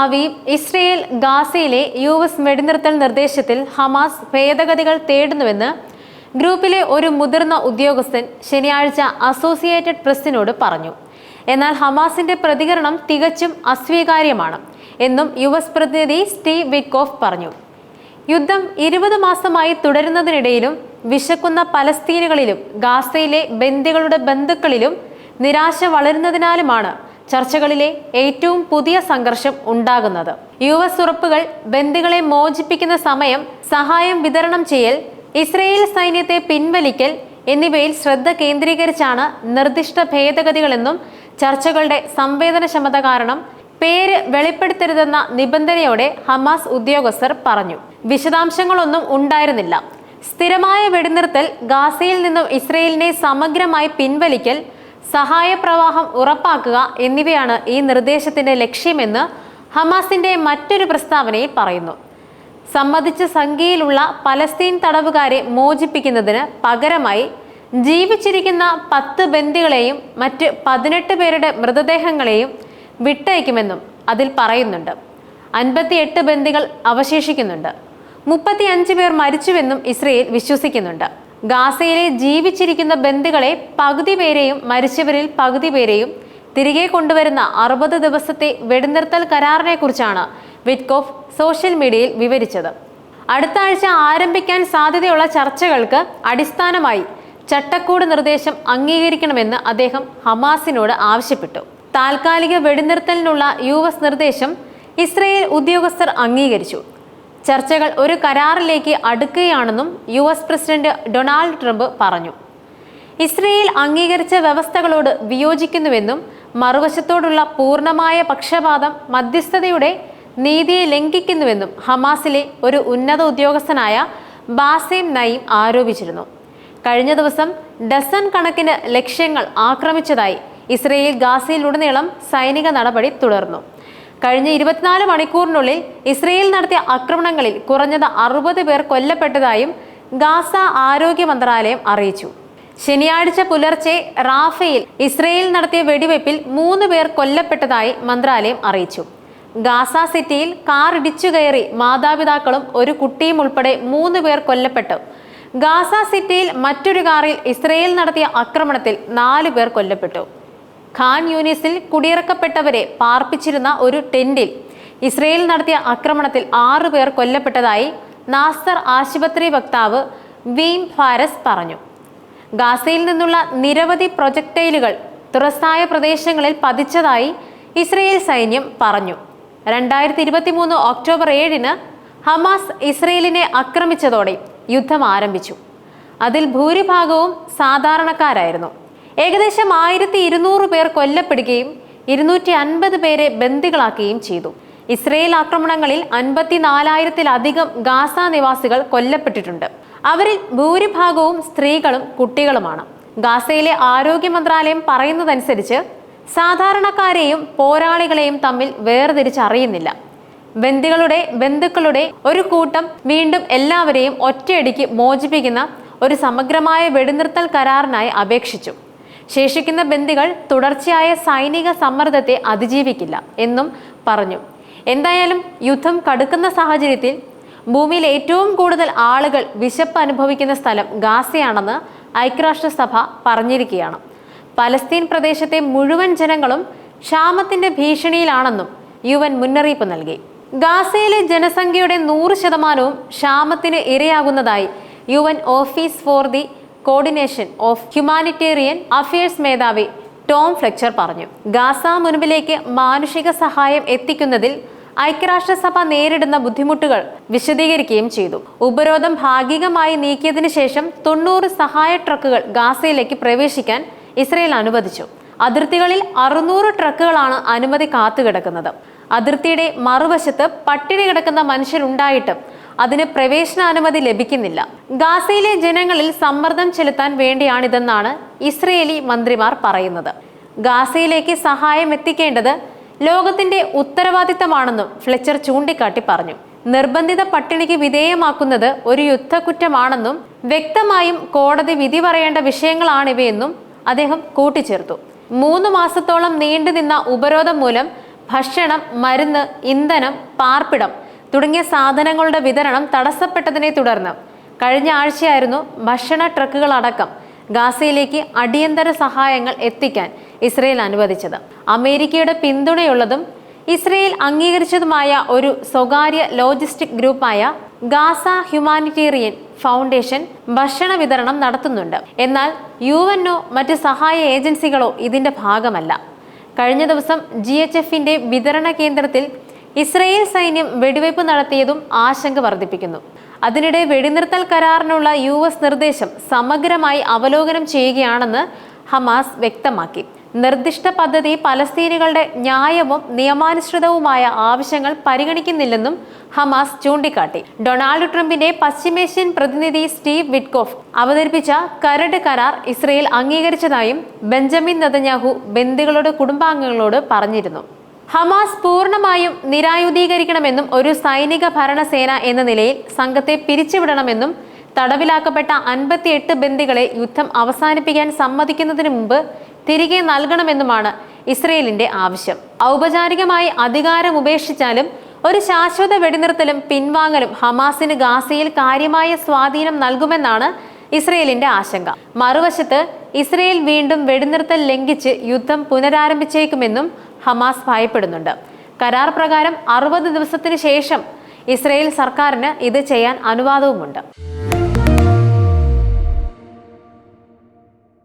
Aviv Israel ഗാസയിലെ U S വെടിനിർത്തൽ നിർദ്ദേശത്തിൽ ഹമാസ് ഭേദഗതികൾ തേടുന്നുവെന്ന് ഗ്രൂപ്പിലെ ഒരു മുതിർന്ന ഉദ്യോഗസ്ഥൻ ശനിയാഴ്ച അസോസിയേറ്റഡ് പ്രസിനോട് പറഞ്ഞു. എന്നാൽ ഹമാസിന്റെ പ്രതികരണം തികച്ചും അസ്വീകാര്യമാണ് എന്നും യു എസ് പ്രതിനിധി സ്റ്റീവ് വിക്കോഫ് പറഞ്ഞു. യുദ്ധം ഇരുപത് മാസമായി തുടരുന്നതിനിടയിലും വിശക്കുന്ന പലസ്തീനുകളിലും ഗാസയിലെ ബന്ദികളുടെ ബന്ധുക്കളിലും നിരാശ വളരുന്നതിനാലുമാണ് ചർച്ചകളിലെ ഏറ്റവും പുതിയ സംഘർഷം ഉണ്ടാകുന്നത്. യു എസ് ഉറപ്പുകൾ ബന്ദികളെ മോചിപ്പിക്കുന്ന സമയം സഹായം വിതരണം ചെയ്യൽ ഇസ്രയേൽ സൈന്യത്തെ പിൻവലിക്കൽ എന്നിവയിൽ ശ്രദ്ധ കേന്ദ്രീകരിച്ചാണ് നിർദ്ദിഷ്ട ഭേദഗതികളെന്നും ചർച്ചകളുടെ സംവേദനക്ഷമത കാരണം പേര് വെളിപ്പെടുത്തരുതെന്ന നിബന്ധനയോടെ ഹമാസ് ഉദ്യോഗസ്ഥർ പറഞ്ഞു. വിശദാംശങ്ങളൊന്നും ഉണ്ടായിരുന്നില്ല. സ്ഥിരമായ വെടിനിർത്തൽ ഗാസയിൽ നിന്നും ഇസ്രയേലിനെ സമഗ്രമായി പിൻവലിക്കൽ സഹായപ്രവാഹം ഉറപ്പാക്കുക എന്നിവയാണ് ഈ നിർദ്ദേശത്തിന്റെ ലക്ഷ്യമെന്ന് ഹമാസിന്റെ മറ്റൊരു പ്രസ്താവനയിൽ പറയുന്നു. സമ്മതിച്ച സംഖ്യയിലുള്ള പലസ്തീൻ തടവുകാരെ മോചിപ്പിക്കുന്നതിന് പകരമായി ജീവിച്ചിരിക്കുന്ന പത്ത് ബന്ദികളെയും മറ്റ് പതിനെട്ട് പേരുടെ മൃതദേഹങ്ങളെയും വിട്ടയക്കുമെന്നും അതിൽ പറയുന്നുണ്ട്. അൻപത്തിയെട്ട് ബന്ദികൾ അവശേഷിക്കുന്നുണ്ട്. മുപ്പത്തി അഞ്ച് പേർ മരിച്ചുവെന്നും ഇസ്രയേൽ വിശ്വസിക്കുന്നുണ്ട്. ഗാസയിലെ ജീവിച്ചിരിക്കുന്ന ബന്ധുക്കളെ പകുതി പേരെയും മരിച്ചവരിൽ പകുതി പേരെയും തിരികെ കൊണ്ടുവരുന്ന അറുപത് ദിവസത്തെ വെടിനിർത്തൽ കരാറിനെ കുറിച്ചാണ് വിറ്റ്കോഫ് സോഷ്യൽ മീഡിയയിൽ വിവരിച്ചത്. അടുത്ത ആഴ്ച ആരംഭിക്കാൻ സാധ്യതയുള്ള ചർച്ചകൾക്ക് അടിസ്ഥാനമായി ചട്ടക്കൂട് നിർദ്ദേശം അംഗീകരിക്കണമെന്ന് അദ്ദേഹം ഹമാസിനോട് ആവശ്യപ്പെട്ടു. താൽക്കാലിക വെടിനിർത്തലിനുള്ള യു നിർദ്ദേശം ഇസ്രയേൽ ഉദ്യോഗസ്ഥർ അംഗീകരിച്ചു. ചർച്ചകൾ ഒരു കരാറിലേക്ക് അടുക്കുകയാണെന്നും U S president Donald Trump പറഞ്ഞു. ഇസ്രയേൽ അംഗീകരിച്ച വ്യവസ്ഥകളോട് വിയോജിക്കുന്നുവെന്നും മറുവശത്തോടുള്ള പൂർണമായ പക്ഷപാതം മധ്യസ്ഥതയുടെ നീതിയെ ലംഘിക്കുന്നുവെന്നും ഹമാസിലെ ഒരു ഉന്നത ഉദ്യോഗസ്ഥനായ ബാസേം നയിം ആരോപിച്ചിരുന്നു. കഴിഞ്ഞ ദിവസം ഡസൻ കണക്കിന് ലക്ഷ്യങ്ങൾ ആക്രമിച്ചതായി ഇസ്രയേൽ ഗാസയിലുടനീളം സൈനിക നടപടി തുടർന്നു. കഴിഞ്ഞ ഇരുപത്തിനാല് മണിക്കൂറിനുള്ളിൽ ഇസ്രയേൽ നടത്തിയ ആക്രമണങ്ങളിൽ കുറഞ്ഞത് അറുപത് പേർ കൊല്ലപ്പെട്ടതായും ഗാസ ആരോഗ്യ മന്ത്രാലയം അറിയിച്ചു. ശനിയാഴ്ച പുലർച്ചെ റാഫയിൽ ഇസ്രയേൽ നടത്തിയ വെടിവയ്പിൽ മൂന്ന് പേർ കൊല്ലപ്പെട്ടതായി മന്ത്രാലയം അറിയിച്ചു. ഗാസ സിറ്റിയിൽ കാർ ഇടിച്ചു കയറി മാതാപിതാക്കളും ഒരു കുട്ടിയും ഉൾപ്പെടെ മൂന്ന് പേർ കൊല്ലപ്പെട്ടു. ഗാസ സിറ്റിയിൽ മറ്റൊരു കാറിൽ ഇസ്രയേൽ നടത്തിയ ആക്രമണത്തിൽ നാല് പേർ കൊല്ലപ്പെട്ടു. ഖാൻ യൂനിസിൽ കുടിയിറക്കപ്പെട്ടവരെ പാർപ്പിച്ചിരുന്ന ഒരു ടെന്റിൽ ഇസ്രയേൽ നടത്തിയ ആക്രമണത്തിൽ ആറു പേർ കൊല്ലപ്പെട്ടതായി നാസർ ആശുപത്രി വക്താവ് വീം ഫാരസ് പറഞ്ഞു. ഗാസയിൽ നിന്നുള്ള നിരവധി പ്രൊജക്ടൈലുകൾ തുറസായ പ്രദേശങ്ങളിൽ പതിച്ചതായി ഇസ്രയേൽ സൈന്യം പറഞ്ഞു. രണ്ടായിരത്തി ഇരുപത്തി മൂന്ന് ഒക്ടോബർ ഏഴിന് ഹമാസ് ഇസ്രയേലിനെ ആക്രമിച്ചതോടെ യുദ്ധം ആരംഭിച്ചു. അതിൽ ഭൂരിഭാഗവും സാധാരണക്കാരായിരുന്നു. ഏകദേശം ആയിരത്തി ഇരുന്നൂറ് പേർ കൊല്ലപ്പെടുകയും ഇരുന്നൂറ്റി അൻപത് പേരെ ബന്ദികളാക്കുകയും ചെയ്തു. ഇസ്രയേൽ ആക്രമണങ്ങളിൽ അൻപത്തിനാലായിരത്തിലധികം ഗാസ നിവാസികൾ കൊല്ലപ്പെട്ടിട്ടുണ്ട്. അവരിൽ ഭൂരിഭാഗവും സ്ത്രീകളും കുട്ടികളുമാണ്. ഗാസയിലെ ആരോഗ്യ മന്ത്രാലയം പറയുന്നതനുസരിച്ച് സാധാരണക്കാരെയും പോരാളികളെയും തമ്മിൽ വേർതിരിച്ചറിയുന്നില്ല. ബന്ദികളുടെ ബന്ധുക്കളുടെ ഒരു കൂട്ടം വീണ്ടും എല്ലാവരെയും ഒറ്റയടിക്ക് മോചിപ്പിക്കുന്ന ഒരു സമഗ്രമായ വെടിനിർത്തൽ കരാറിനായി അപേക്ഷിച്ചു. ശേഷിക്കുന്ന ബന്ദികൾ തുടർച്ചയായ സൈനിക സമ്മർദ്ദത്തെ അതിജീവിക്കില്ല എന്നും പറഞ്ഞു. എന്തായാലും യുദ്ധം കടുക്കുന്ന സാഹചര്യത്തിൽ ഭൂമിയിൽ ഏറ്റവും കൂടുതൽ ആളുകൾ വിശപ്പ് അനുഭവിക്കുന്ന സ്ഥലം ഗാസയാണെന്ന് ഐക്യരാഷ്ട്രസഭ പറഞ്ഞിരിക്കുകയാണ്. പലസ്തീൻ പ്രദേശത്തെ മുഴുവൻ ജനങ്ങളും ക്ഷാമത്തിന്റെ ഭീഷണിയിലാണെന്നും യു എൻ മുന്നറിയിപ്പ് നൽകി. ഗാസയിലെ ജനസംഖ്യയുടെ നൂറ് ശതമാനവും ക്ഷാമത്തിന് ഇരയാകുന്നതായി U N office for the coordination of humanitarian affairs മേധാവി ടോം ഫ്ലെക്ചർ പറഞ്ഞു. ഗാസ മുൻപിലേക്ക് മാനുഷിക സഹായം എത്തിക്കുന്നതിൽ ഐക്യരാഷ്ട്രസഭ നേരിടുന്ന ബുദ്ധിമുട്ടുകൾ വിശദീകരിക്കുകയും ചെയ്തു. ഉപരോധം ഭാഗികമായി നീക്കിയതിനു ശേഷം തൊണ്ണൂറ് സഹായ ട്രക്കുകൾ ഗാസയിലേക്ക് പ്രവേശിക്കാൻ ഇസ്രയേൽ അനുവദിച്ചു. അതിർത്തികളിൽ അറുന്നൂറ് ട്രക്കുകളാണ് അനുമതി കാത്തുകിടക്കുന്നത്. അതിർത്തിയുടെ മറുവശത്ത് പട്ടിണി കിടക്കുന്ന മനുഷ്യരുണ്ടായിട്ടും അതിന് പ്രവേശനാനുമതി ലഭിക്കുന്നില്ല. ഗാസയിലെ ജനങ്ങളിൽ സമ്മർദ്ദം ചെലുത്താൻ വേണ്ടിയാണിതെന്നാണ് ഇസ്രയേലി മന്ത്രിമാർ പറയുന്നത്. ഗാസയിലേക്ക് സഹായം എത്തിക്കേണ്ടത് ലോകത്തിന്റെ ഉത്തരവാദിത്തമാണെന്നും ഫ്ലെച്ചർ ചൂണ്ടിക്കാട്ടി പറഞ്ഞു. നിർബന്ധിത പട്ടിണിക്ക് വിധേയമാക്കുന്നത് ഒരു യുദ്ധക്കുറ്റമാണെന്നും വ്യക്തമായും കോടതി വിധി പറയേണ്ട വിഷയങ്ങളാണിവയെന്നും അദ്ദേഹം കൂട്ടിച്ചേർത്തു. മൂന്ന് മാസത്തോളം നീണ്ടുനിന്ന ഉപരോധം മൂലം ഭക്ഷണം മരുന്ന് ഇന്ധനം പാർപ്പിടം തുടങ്ങിയ സാധനങ്ങളുടെ വിതരണം തടസ്സപ്പെട്ടതിനെ തുടർന്ന് കഴിഞ്ഞ ആഴ്ചയായിരുന്നു ഭക്ഷണ ട്രക്കുകളടക്കം ഗാസയിലേക്ക് അടിയന്തര സഹായങ്ങൾ എത്തിക്കാൻ ഇസ്രയേൽ അനുവദിച്ചത്. അമേരിക്കയുടെ പിന്തുണയുള്ളതും ഇസ്രയേൽ അംഗീകരിച്ചതുമായ ഒരു സ്വകാര്യ ലോജിസ്റ്റിക് ഗ്രൂപ്പായ ഗാസ ഹ്യൂമാനിറ്റേറിയൻ ഫൗണ്ടേഷൻ ഭക്ഷണ വിതരണം നടത്തുന്നുണ്ട്. എന്നാൽ യു എൻഒ മറ്റ് സഹായ ഏജൻസികളോ ഇതിന്റെ ഭാഗമല്ല. കഴിഞ്ഞ ദിവസം ജി എച്ച് എഫിന്റെ വിതരണ കേന്ദ്രത്തിൽ ഇസ്രയേൽ സൈന്യം വെടിവയ്പ് നടത്തിയതും ആശങ്ക വർദ്ധിപ്പിക്കുന്നു. അതിനിടെ വെടിനിർത്തൽ കരാറിനുള്ള യു എസ് നിർദ്ദേശം സമഗ്രമായി അവലോകനം ചെയ്യുകയാണെന്ന് ഹമാസ് വ്യക്തമാക്കി. നിർദ്ദിഷ്ട പദ്ധതി പലസ്തീനുകളുടെ ന്യായവും നിയമാനുസൃതവുമായ ആവശ്യങ്ങൾ പരിഗണിക്കുന്നില്ലെന്നും ഹമാസ് ചൂണ്ടിക്കാട്ടി. ഡൊണാൾഡ് ട്രംപിന്റെ പശ്ചിമേഷ്യൻ പ്രതിനിധി സ്റ്റീവ് വിറ്റ്കോഫ് അവതരിപ്പിച്ച കരട് കരാർ ഇസ്രയേൽ അംഗീകരിച്ചതായും ബെഞ്ചമിൻ നദന്യാഹു ബന്ദികളുടെ കുടുംബാംഗങ്ങളോട് പറഞ്ഞിരുന്നു. ഹമാസ് പൂർണമായും നിരായുധീകരിക്കണമെന്നും ഒരു സൈനിക ഭരണസേന എന്ന നിലയിൽ സംഘത്തെ പിരിച്ചുവിടണമെന്നും തടവിലാക്കപ്പെട്ട അൻപത്തിയെട്ട് ബന്ദികളെ യുദ്ധം അവസാനിപ്പിക്കാൻ സമ്മതിക്കുന്നതിന് മുമ്പ് തിരികെ നൽകണമെന്നുമാണ് ഇസ്രയേലിന്റെ ആവശ്യം. ഔപചാരികമായി അധികാരം ഉപേക്ഷിച്ചാലും ഒരു ശാശ്വത വെടിനിർത്തലും പിൻവാങ്ങലും ഹമാസിന് ഗാസയിൽ കാര്യമായ സ്വാധീനം നൽകുമെന്നാണ് ഇസ്രയേലിന്റെ ആശങ്ക. മറുവശത്ത് ഇസ്രയേൽ വീണ്ടും വെടിനിർത്തൽ ലംഘിച്ച് യുദ്ധം പുനരാരംഭിച്ചേക്കുമെന്നും ഹമാസ് ഭയപ്പെടുന്നുണ്ട്. കരാർ പ്രകാരം അറുപത് ദിവസത്തിന് ശേഷം ഇസ്രയേൽ സർക്കാരിന് ഇത് ചെയ്യാൻ അനുവാദവുമുണ്ട്.